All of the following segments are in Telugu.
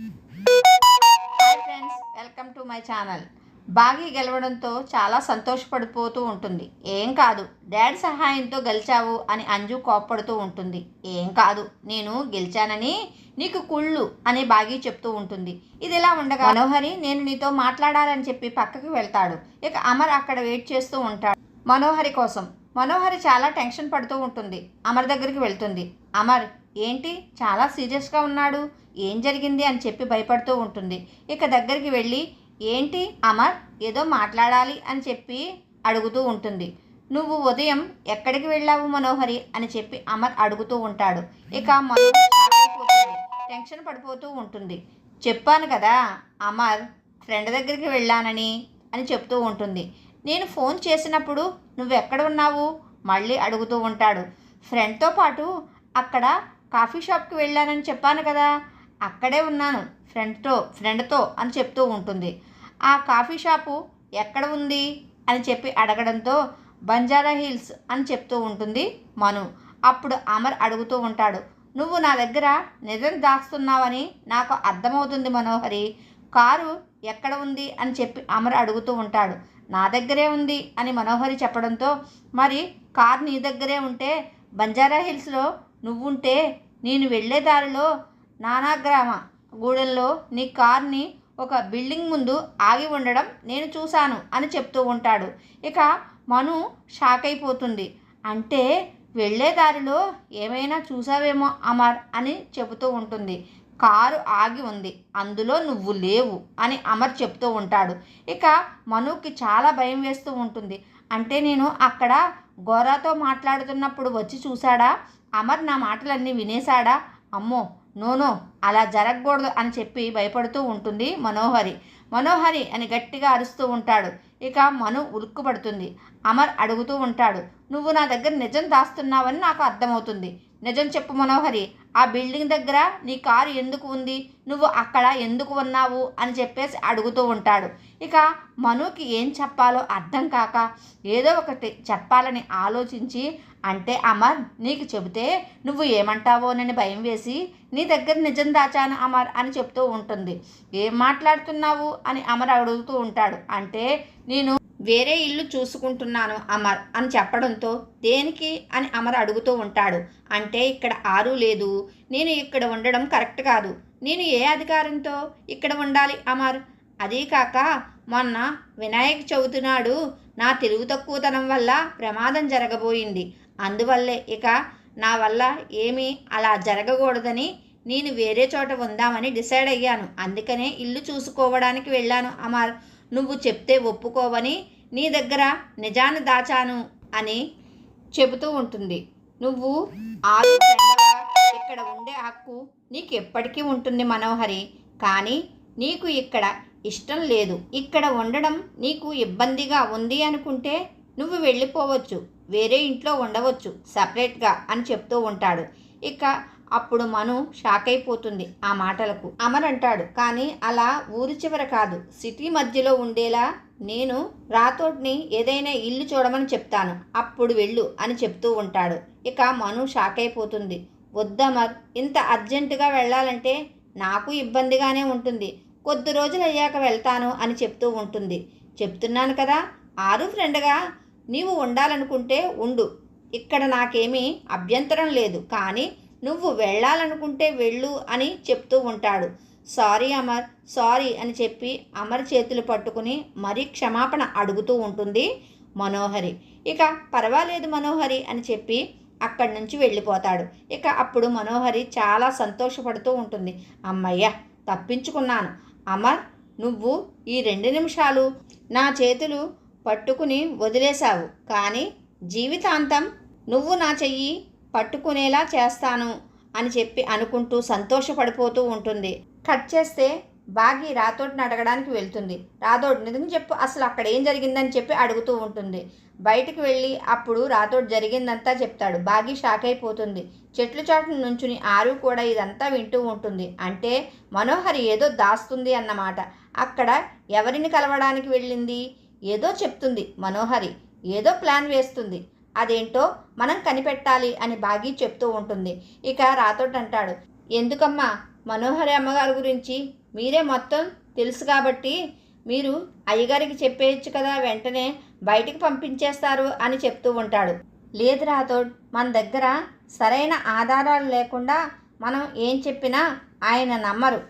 Hi friends welcome to my channel. బాగి గెలవడంతో చాలా సంతోషపడిపోతూ ఉంటుంది. ఏం కాదు డాడ్ సహాయంతో గెలిచావు అని అంజు కోప్పడుతూ ఉంటుంది. ఏం కాదు నేను గెలిచానని నీకు కుళ్ళు అని బాగి చెప్తూ ఉంటుంది. ఇది ఇలా ఉండగా మనోహరి నేను నీతో మాట్లాడాలని చెప్పి పక్కకి వెళ్తాడు. ఇక అమర్ అక్కడ వెయిట్ చేస్తూ ఉంటాడు. మనోహరి కోసం. మనోహరి చాలా టెన్షన్ పడుతూ ఉంటుంది. అమర్ దగ్గరికి వెళ్తుంది. అమర్ ఏంటి? చాలా సీరియస్గా ఉన్నాడు. ఏం జరిగింది అని చెప్పి భయపడుతూ ఉంటుంది. ఇక దగ్గరికి వెళ్ళి ఏంటి అమర్? ఏదో మాట్లాడాలి అని చెప్పి అడుగుతూ ఉంటుంది. నువ్వు ఉదయం ఎక్కడికి వెళ్ళావు మనోహరి? అని చెప్పి అమర్ అడుగుతూ ఉంటాడు. ఇక మనోహరి టెన్షన్ పడిపోతూ ఉంటుంది. చెప్పాను కదా అమర్ ఫ్రెండ్ దగ్గరికి వెళ్ళానని అని చెప్తూ ఉంటుంది. నేను ఫోన్ చేసినప్పుడు నువ్వు ఎక్కడ ఉన్నావు? మళ్ళీ అడుగుతూ ఉంటాడు. ఫ్రెండ్తో పాటు అక్కడ కాఫీ షాప్కి వెళ్ళానని చెప్పాను కదా. అక్కడే ఉన్నాను. ఫ్రెండ్తో ఫ్రెండ్తో అని చెప్తూ ఉంటుంది. ఆ కాఫీ షాపు ఎక్కడ ఉంది? అని చెప్పి అడగడంతో బంజారా హిల్స్ అని చెప్తూ ఉంటుంది మను. అప్పుడు అమర్ అడుగుతూ ఉంటాడు. నువ్వు నా దగ్గర నిజం దాస్తున్నావని నాకు అర్థమవుతుంది మనోహరి. కారు ఎక్కడ ఉంది? అని చెప్పి అమర్ అడుగుతూ ఉంటాడు. నా దగ్గరే ఉంది అని మనోహరి చెప్పడంతో మరి కార్ నీ దగ్గరే ఉంటే బంజారా హిల్స్లో నువ్వుంటే నేను వెళ్ళే దారిలో నానాగ్రామ గూడెంలో నీ కార్ని ఒక బిల్డింగ్ ముందు ఆగి ఉండడం నేను చూశాను అని చెప్తూ ఉంటాడు. ఇక మను షాక్ అయిపోతుంది. అంటే వెళ్ళే దారిలో ఏమైనా చూసావేమో అమర్ అని చెబుతూ ఉంటుంది. కారు ఆగి ఉంది. అందులో నువ్వు లేవు అని అమర్ చెప్తూ ఉంటాడు. ఇక మనుకి చాలా భయం వేస్తూ ఉంటుంది. అంటే నేను అక్కడ గోరాతో మాట్లాడుతున్నప్పుడు వచ్చి చూశాడా? అమర్ నా మాటలన్నీ వినేశాడా? అమ్మో నోనో అలా జరగకూడదు అని చెప్పి భయపడుతూ ఉంటుంది మనోహరి. మనోహరి అని గట్టిగా అరుస్తూ ఉంటాడు. ఇక మను ఉరుక్కుపడుతుంది. అమర్ అడుగుతూ ఉంటాడు. నువ్వు నా దగ్గర నిజం దాస్తున్నావని నాకు అర్థమవుతుంది. నిజం చెప్పు మనోహరి. ఆ బిల్డింగ్ దగ్గర నీ కారు ఎందుకు ఉంది? నువ్వు అక్కడ ఎందుకు ఉన్నావు? అని చెప్పేసి అడుగుతూ ఉంటాడు. ఇక మనుకి ఏం చెప్పాలో అర్థం కాక ఏదో ఒకటి చెప్పాలని ఆలోచించి అంటే అమర్ నీకు చెబితే నువ్వు ఏమంటావో నేను భయం వేసి నీ దగ్గర నిజం దాచాను అమర్ అని చెప్తూ ఉంటుంది. ఏం మాట్లాడుతున్నావు? అని అమర్ అడుగుతూ ఉంటాడు. అంటే నేను వేరే ఇల్లు చూసుకుంటున్నాను అమర్ అని చెప్పడంతో దేనికి? అని అమర్ అడుగుతూ ఉంటాడు. అంటే ఇక్కడ ఆరు లేదు. నేను ఇక్కడ ఉండడం కరెక్ట్ కాదు. నేను ఏ అధికారంతో ఇక్కడ ఉండాలి అమర్? అదీ కాక మొన్న వినాయక చవితి నాడు నా తెలుగు తక్కువతనం వల్ల ప్రమాదం జరగబోయింది. అందువల్లే ఇక నా వల్ల ఏమీ అలా జరగకూడదని నేను వేరే చోట ఉందామని డిసైడ్ అయ్యాను. అందుకనే ఇల్లు చూసుకోవడానికి వెళ్ళాను. అమర్ నువ్వు చెప్తే ఒప్పుకోవని నీ దగ్గర నిజాన్ని దాచాను అని చెబుతూ ఉంటుంది. నువ్వు ఆరు ఇక్కడ ఉండే హక్కు నీకు ఎప్పటికీ ఉంటుంది మనోహరి. కానీ నీకు ఇక్కడ ఇష్టం లేదు. ఇక్కడ ఉండడం నీకు ఇబ్బందిగా ఉంది అనుకుంటే నువ్వు వెళ్ళిపోవచ్చు. వేరే ఇంట్లో ఉండవచ్చు. సపరేట్గా అని చెప్తూ ఉంటాడు. ఇక అప్పుడు మను షాక్ అయిపోతుంది ఆ మాటలకు. అమర్ అంటాడు కానీ అలా ఊరి చివర కాదు. సిటీ మధ్యలో ఉండేలా నేను రాతోడ్ని ఏదైనా ఇల్లు చూడమని చెప్తాను. అప్పుడు వెళ్ళు అని చెప్తూ ఉంటాడు. ఇక మను షాక్ అయిపోతుంది వద్దమర్ ఇంత అర్జెంటుగా వెళ్ళాలంటే నాకు ఇబ్బందిగానే ఉంటుంది. కొద్ది రోజులు అయ్యాక వెళ్తాను అని చెప్తూ ఉంటుంది. చెప్తున్నాను కదా ఆరు ఫ్రెండ్గా నీవు ఉండాలనుకుంటే ఉండు. ఇక్కడ నాకేమీ అభ్యంతరం లేదు. కానీ నువ్వు వెళ్ళాలనుకుంటే వెళ్ళు అని చెప్తూ ఉంటాడు. సారీ అమర్ సారీ అని చెప్పి అమర్ చేతులు పట్టుకుని మరీ క్షమాపణ అడుగుతూ ఉంటుంది మనోహరి. ఇక పర్వాలేదు మనోహరి అని చెప్పి అక్కడి నుంచి వెళ్ళిపోతాడు. ఇక అప్పుడు మనోహరి చాలా సంతోషపడుతూ ఉంటుంది. అమ్మయ్య తప్పించుకున్నాను. అమర్ నువ్వు ఈ రెండు నిమిషాలు నా చేతులు పట్టుకుని వదిలేశావు. కానీ జీవితాంతం నువ్వు నా చెయ్యి పట్టుకునేలా చేస్తాను అని చెప్పి అనుకుంటూ సంతోషపడిపోతూ ఉంటుంది. కట్ చేస్తే బాగి రాతోడిని అడగడానికి వెళ్తుంది. రాతోడు నిజం చెప్పు అసలు అక్కడ ఏం జరిగిందని చెప్పి అడుగుతూ ఉంటుంది. బయటికి వెళ్ళి అప్పుడు రాతోడు జరిగిందంతా చెప్తాడు. బాగి షాక్ అయిపోతుంది. చెట్లు చాటు నుంచుని ఆరు కూడా ఇదంతా వింటూ ఉంటుంది. అంటే మనోహరి ఏదో దాస్తుంది అన్నమాట. అక్కడ ఎవరిని కలవడానికి వెళ్ళింది? ఏదో చెప్తుంది మనోహరి. ఏదో ప్లాన్ వేస్తుంది. అదేంటో మనం కనిపెట్టాలి అని బాగి చెప్తూ ఉంటుంది. ఇక రాతోటంటాడు ఎందుకమ్మా? మనోహరి అమ్మగారి గురించి మీరే మొత్తం తెలుసు కాబట్టి మీరు అయ్యగారికి చెప్పేయచ్చు కదా వెంటనే బయటికి పంపించేస్తారు అని చెప్తూ ఉంటాడు. లేదు రాథోడ్ మన దగ్గర సరైన ఆధారాలు లేకుండా మనం ఏం చెప్పినా ఆయన నమ్మరు.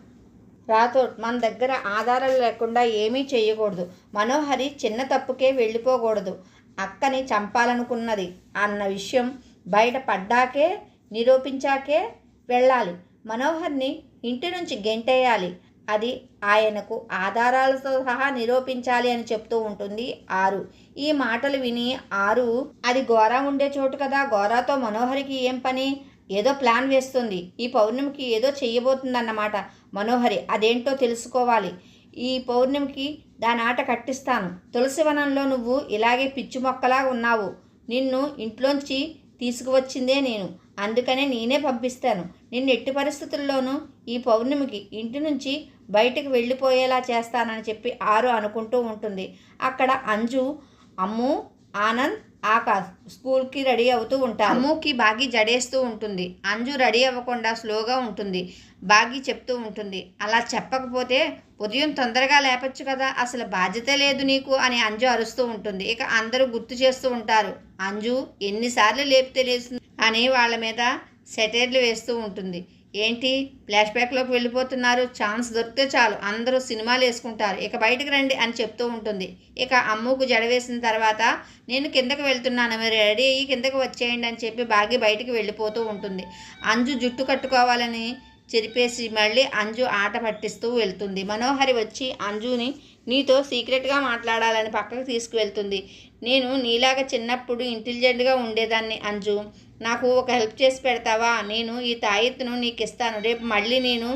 రాథోడ్ మన దగ్గర ఆధారాలు లేకుండా ఏమీ చేయకూడదు. మనోహరి చిన్న తప్పుకే వెళ్ళిపోకూడదు. అక్కని చంపాలనుకున్నది. అన్న విషయం బయటపడ్డాకే నిరూపించాకే వెళ్ళాలి. మనోహర్ని ఇంటి నుంచి గెంటేయాలి. అది ఆయనకు ఆధారాలతో సహా నిరూపించాలి అని చెప్తూ ఉంటుంది ఆరు. ఈ మాటలు విని ఆరు అది గోరా ఉండే చోటు కదా గోరాతో మనోహరికి ఏం పని? ఏదో ప్లాన్ వేస్తుంది. ఈ పౌర్ణమికి ఏదో చెయ్యబోతుందన్నమాట. మనోహరి అదేంటో తెలుసుకోవాలి. ఈ పౌర్ణమికి దాని ఆట కట్టిస్తాను. తులసివనంలో నువ్వు ఇలాగే పిచ్చి మొక్కలా ఉన్నావు. నిన్ను ఇంట్లోంచి తీసుకువచ్చిందే నేను. అందుకనే నేనే పంపిస్తాను. నిన్ను ఎట్టి పరిస్థితుల్లోనూ ఈ పౌర్ణమికి ఇంటి నుంచి బయటికి వెళ్ళిపోయేలా చేస్తానని చెప్పి ఆరు అనుకుంటూ ఉంటుంది. అక్కడ అంజు అమ్ము ఆనంద్ ఆకాశ్ స్కూల్కి రెడీ అవుతూ ఉంటారు అమ్ముకి బాగి జడేస్తూ ఉంటుంది. అంజు రెడీ అవ్వకుండా స్లోగా ఉంటుంది. బాగి చెప్తూ ఉంటుంది. అలా చెప్పకపోతే ఉదయం తొందరగా లేపచ్చు కదా అసలు బాధ్యత లేదు నీకు అని అంజు అరుస్తూ ఉంటుంది. ఇక అందరూ గుర్తు చేస్తూ ఉంటారు. అంజు ఎన్నిసార్లు లేపితే లేస్తుంది? అని వాళ్ళ మీద సెటైర్లు వేస్తూ ఉంటుంది. ఏంటి? ఫ్లాష్ బ్యాక్లోకి వెళ్ళిపోతున్నారు. ఛాన్స్ దొరికితే చాలు. అందరూ సినిమాలు వేసుకుంటారు. ఇక బయటకు రండి అని చెప్తూ ఉంటుంది. ఇక అమ్ముకు జడ వేసిన తర్వాత నేను కిందకు వెళ్తున్నాను. మీరు రెడీ అయ్యి కిందకు వచ్చేయండి అని చెప్పి బాగి బయటికి వెళ్ళిపోతూ ఉంటుంది. అంజు జుట్టు కట్టుకోవాలని చెరిపేసి మళ్ళీ అంజు ఆట పట్టిస్తూ వెళ్తుంది. మనోహరి వచ్చి అంజుని నీతో సీక్రెట్గా మాట్లాడాలని పక్కకు తీసుకువెళ్తుంది. నేను నీలాగా చిన్నప్పుడు ఇంటెలిజెంట్గా ఉండేదాన్ని అంజు. నాకు ఒక హెల్ప్ చేసి పెడతావా? నేను ఈ తాయెత్తును నీకు ఇస్తాను రేపు మళ్ళీ నేను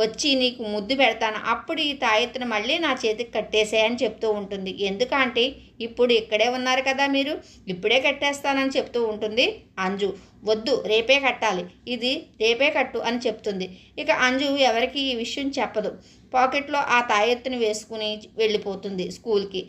వచ్చి నీకు ముద్దు పెడతాను. అప్పుడు ఈ తాయెత్తును మళ్ళీ నా చేతికి కట్టేసేయని చెప్తూ ఉంటుంది. ఎందుకంటే ఇప్పుడు ఇక్కడే ఉన్నారు కదా మీరు. ఇప్పుడే కట్టేస్తానని చెప్తూ ఉంటుంది అంజు. వద్దు రేపే కట్టాలి. ఇది రేపే కట్టు అని చెప్తుంది. ఇక అంజు ఎవరికి ఈ విషయం చెప్పదు. పాకెట్లో ఆ తాయెత్తుని వేసుకుని వెళ్ళిపోతుంది స్కూల్కి.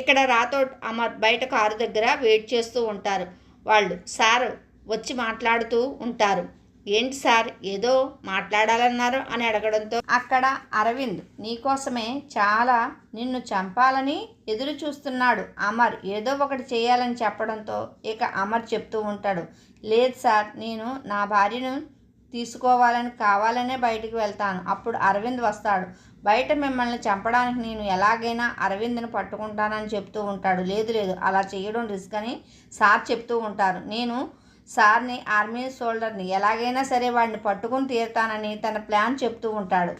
ఇక్కడ రాతో అమర్ బయట కారు దగ్గర వెయిట్ చేస్తూ ఉంటారు. వాళ్ళు సార్ వచ్చి మాట్లాడుతూ ఉంటారు. ఏంటి సార్? ఏదో మాట్లాడాలన్నారు అని అడగడంతో అక్కడ అరవింద్ నీకోసమే చాలా నిన్ను చంపాలని ఎదురు చూస్తున్నాడు. అమర్ ఏదో ఒకటి చేయాలని చెప్పడంతో ఇక అమర్ చెప్తూ ఉంటాడు. లేదు సార్ నేను నా భార్యను తీసుకోవాలని కావాలనే బయటికి వెళ్తాను. అప్పుడు అరవింద్ వస్తాడు. బయట మిమ్మల్ని చంపడానికి నేను ఎలాగైనా అరవింద్ని పట్టుకుంటానని చెప్తూ ఉంటాడు. లేదు లేదు అలా చేయడం రిస్క్ అని సార్ చెప్తూ ఉంటారు. నేను సార్ని ఆర్మీ సోల్డర్ని ఎలాగైనా సరే వాడిని పట్టుకుని తీరుతానని తన ప్లాన్ చెప్తూ ఉంటాడు.